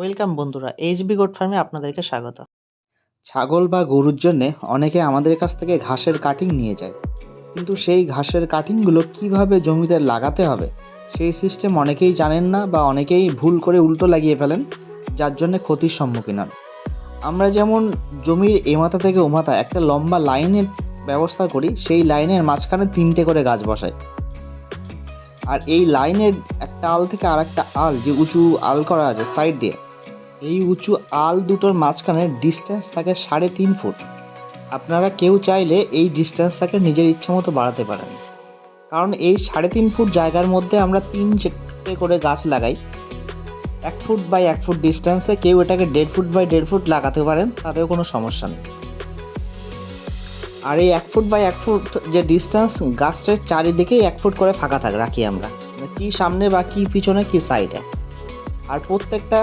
Welcome বন্ধুরা, HB goat ফার্মে আপনাদেরকে স্বাগত। ছাগল বা গরুর জন্যে অনেকে আমাদের কাছ থেকে ঘাসের কাটিং নিয়ে যায়। কিন্তু সেই ঘাসের কাটিংগুলো কীভাবে জমিতে লাগাতে হবে, সেই সিস্টেম অনেকেই জানেন না বা অনেকেই ভুল করে উল্টো লাগিয়ে ফেলেন, যার জন্য ক্ষতির সম্মুখীন হন। আমরা যেমন জমির এমাথা থেকে ওমাথা একটা লম্বা লাইনের ব্যবস্থা করি, সেই লাইনের মাঝখানে তিনটে করে গাছ বসাই। আর এই লাইনের একটা আল থেকে আর একটা আল যে উঁচু আল করা আছে সাইড দিয়ে এই উঁচু আল দুটোর মাঝখানে ডিস্টেন্স থাকে সাড়ে তিন ফুট। আপনারা কেউ চাইলে এই ডিস্টেন্সটাকে নিজের ইচ্ছে মতো বাড়াতে পারেন। কারণ এই সাড়ে তিন ফুট জায়গার মধ্যে আমরা তিন চারটে করে গাছ লাগাই। এক ফুট বাই এক ফুট ডিস্টেন্সে কেউ এটাকে দেড় ফুট বাই দেড় ফুট লাগাতে পারেন, তাতেও কোনো সমস্যা নেই। আর এই এক ফুট বাই এক ফুট যে ডিস্টেন্স গাছটার চারিদিকেই এক ফুট করে ফাঁকা থাকে, রাখি আমরা। কি সামনে বা কি পিছনে কি সাইডে আর প্রত্যেকটা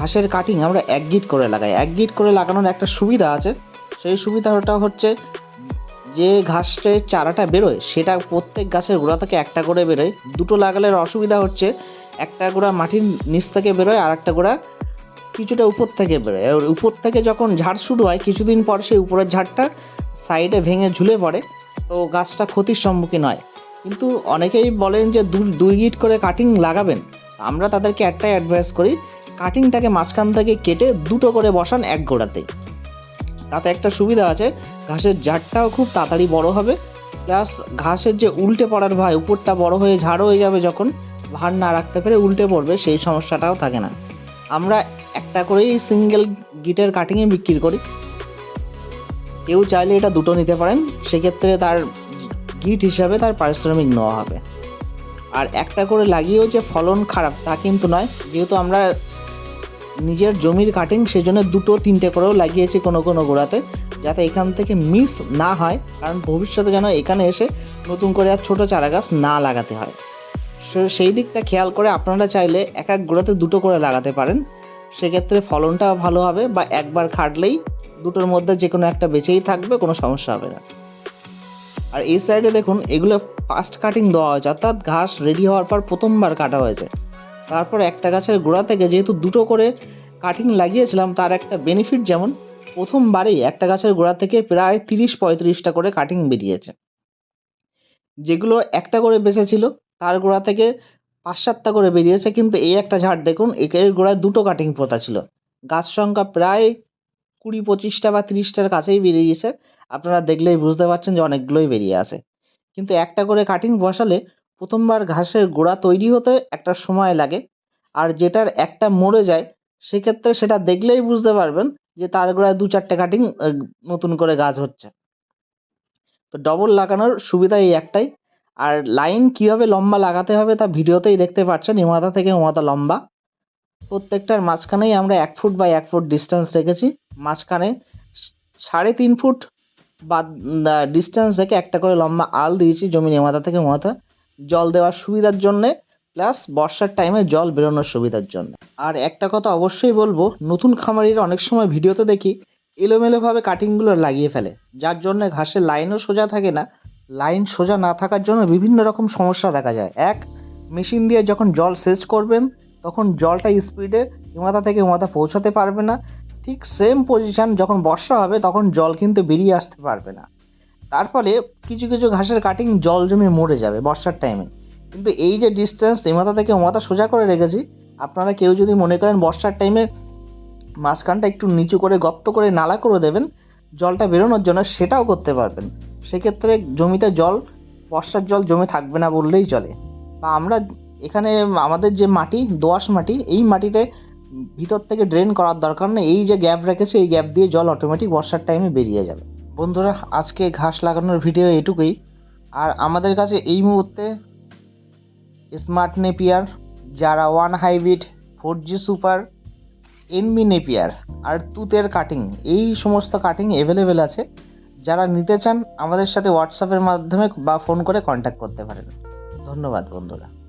ঘাসের কাটিং আমরা এক গিট করে লাগাই। এক গিট করে লাগানোর একটা সুবিধা আছে। সেই সুবিধাটা হচ্ছে যে ঘাসের চারাটা বেরোয়, সেটা প্রত্যেক গাছের গোড়া থেকে একটা করে বেরোয়। দুটো লাগালে অসুবিধা হচ্ছে, একটা গোড়া মাটির নিচ থেকে বেরোয় আর একটা গোড়া কিছুটা উপর থেকে বেরোয়। আর উপর থেকে যখন ঝাড় শুরু হয়, কিছুদিন পর সেই উপরের ঝাড়টা সাইডে ভেঙে ঝুলে পড়ে, তো গাছটা ক্ষতির সম্মুখীন হয়। কিন্তু অনেকেই বলেন যে দুই গিট করে কাটিং লাগাবেন। আমরা তাদেরকে একটাই অ্যাডভাইস করি কাটিংটাকে মাঝখান থেকে কেটে দুটো করে বসান এক গোড়াতেই। তাতে একটা সুবিধা আছে, ঘাসের ঝাড়টাও খুব তাড়াতাড়ি বড় হবে। প্লাস ঘাসের যে উল্টে পড়ার ভয়, উপরটা বড় হয়ে ঝাড় হয়ে যাবে যখন ভার না রাখতে পেরে উল্টে পড়বে, সেই সমস্যাটাও থাকে না। আমরা একটা করেই সিঙ্গেল গিটের কাটিংয়ে বিক্রি করি। কেউ চাইলে এটা দুটো নিতে পারেন, সেক্ষেত্রে তার গিট হিসাবে তার পারিশ্রমিক নেওয়া হবে। আর একটা করে লাগিয়েও যে ফলন খারাপ তা কিন্তু নয়, যেহেতু আমরা নিজের জমির কাটিং সেজন্য দুটো তিনটে করেও লাগিয়েছি কোনো কোনো গোড়াতে, যাতে এখান থেকে মিস না হয়, কারণ ভবিষ্যতে যেন এখানে এসে নতুন করে আর ছোটো চারা গাছ না লাগাতে হয়। সেই দিকটা খেয়াল করে আপনারা চাইলে এক এক গোড়াতে দুটো করে লাগাতে পারেন। সেক্ষেত্রে ফলনটাও ভালো হবে বা একবার খাটলেই দুটোর মধ্যে যে কোনো একটা বেঁচেই থাকবে, কোনো সমস্যা হবে না। আর এই সাইডে দেখুন, এগুলো ফাস্ট কাটিং দেওয়া হয়েছে, অর্থাৎ ঘাস রেডি হওয়ার পর প্রথমবার কাটা হয়েছে। তারপর একটা গাছের গোড়া থেকে যেহেতু দুটো করে কাটিং লাগিয়েছিলাম, তার একটা বেনিফিট যেমন প্রথমবারেই একটা গাছের গোড়া থেকে প্রায় তিরিশ পঁয়ত্রিশটা করে কাটিং বেরিয়েছে। যেগুলো একটা করে বেঁচেছিল, তার গোড়া থেকে পাঁচ সাতটা করে বেরিয়েছে, কিন্তু এই একটা ঝাড় দেখুন, একের গোড়ায় দুটো কাটিং পোতা ছিল। গাছ সংখ্যা প্রায় কুড়ি পঁচিশটা বা তিরিশটার কাছেই বেরিয়ে বেরিয়েছে। আপনারা দেখলেই বুঝতে পারছেন যে অনেকগুলোই বেরিয়ে আসে কিন্তু একটা করে কাটিং বসালে প্রথমবার ঘাসের গোড়া তৈরি হতে একটা সময় লাগে, আর যেটার একটা মরে যায়, সেক্ষেত্রে সেটা দেখলেই বুঝতে পারবেন যে তার গোড়ায় দু চারটে কাটিং নতুন করে গাছ হচ্ছে। তো ডবল লাগানোর সুবিধা এই একটাই। আর লাইন কীভাবে লম্বা লাগাতে হবে তা ভিডিওতেই দেখতে পাচ্ছেন এমাথা থেকে ওমাথা লম্বা। প্রত্যেকটার মাঝখানেই আমরা এক ফুট বাই এক ফুট ডিস্টেন্স রেখেছি। মাঝখানে সাড়ে তিন ফুট বা ডিস্টেন্স রেখে একটা করে লম্বা আল দিয়েছি জমির এমাথা থেকে ওমাথা জল দেওয়ার সুবিধার জন্যে, প্লাস বর্ষার টাইমে জল বেরোনোর সুবিধার জন্য। আর একটা কথা অবশ্যই বলব, নতুন খামারিরা অনেক সময় ভিডিওতে দেখি, এলোমেলোভাবে কাটিংগুলো লাগিয়ে ফেলে। যার জন্য ঘাসের লাইনও সোজা থাকে না। লাইন সোজা না থাকার জন্য বিভিন্ন রকম সমস্যা দেখা যায়। এক মেশিন দিয়ে যখন জল সেচ করবেন, তখন জলটা স্পিডে মাথা থেকে মাথা পৌঁছাতে পারবে না। ঠিক সেম পজিশন যখন বর্ষা হবে, তখন জল কিন্তু বেরিয়ে আসতে পারবে না। তার ফলে কিছু কিছু ঘাসের কাটিং জল জমে মরে যাবে বর্ষার টাইমে কিন্তু এই যে ডিস্টেন্স এমাথা থেকে ওমাথা সোজা করে রেখেছি, আপনারা কেউ যদি মনে করেন বর্ষার টাইমে মাঝখানটা একটু নিচু করে, গর্ত করে নালা করে দেবেন, জলটা বেরোনোর জন্য সেটাও করতে পারবেন। সেক্ষেত্রে জমিতে জল, বর্ষার জল জমে থাকবে না বললেই চলে। বা আমরা এখানে আমাদের যে মাটি, দোআঁশ মাটি, এই মাটিতে ভিতর থেকে ড্রেন করার দরকার নেই। এই যে গ্যাপ রেখেছে, এই গ্যাপ দিয়ে জল অটোমেটিক বর্ষার টাইমে বেরিয়ে যাবে। বন্ধুরা, আজকে ঘাস লাগানোর ভিডিও এটুকুই। আর আমাদের কাছে এই মুহূর্তে স্মার্ট নেপিয়ার যারা one hybrid four G super NB napier আর তুতের কাটিং এই সমস্ত কাটিং অ্যাভেলেবেল আছে। যারা নিতে চান, আমাদের সাথে হোয়াটসঅ্যাপের মাধ্যমে বা ফোন করে কন্ট্যাক্ট করতে পারেন। ধন্যবাদ বন্ধুরা।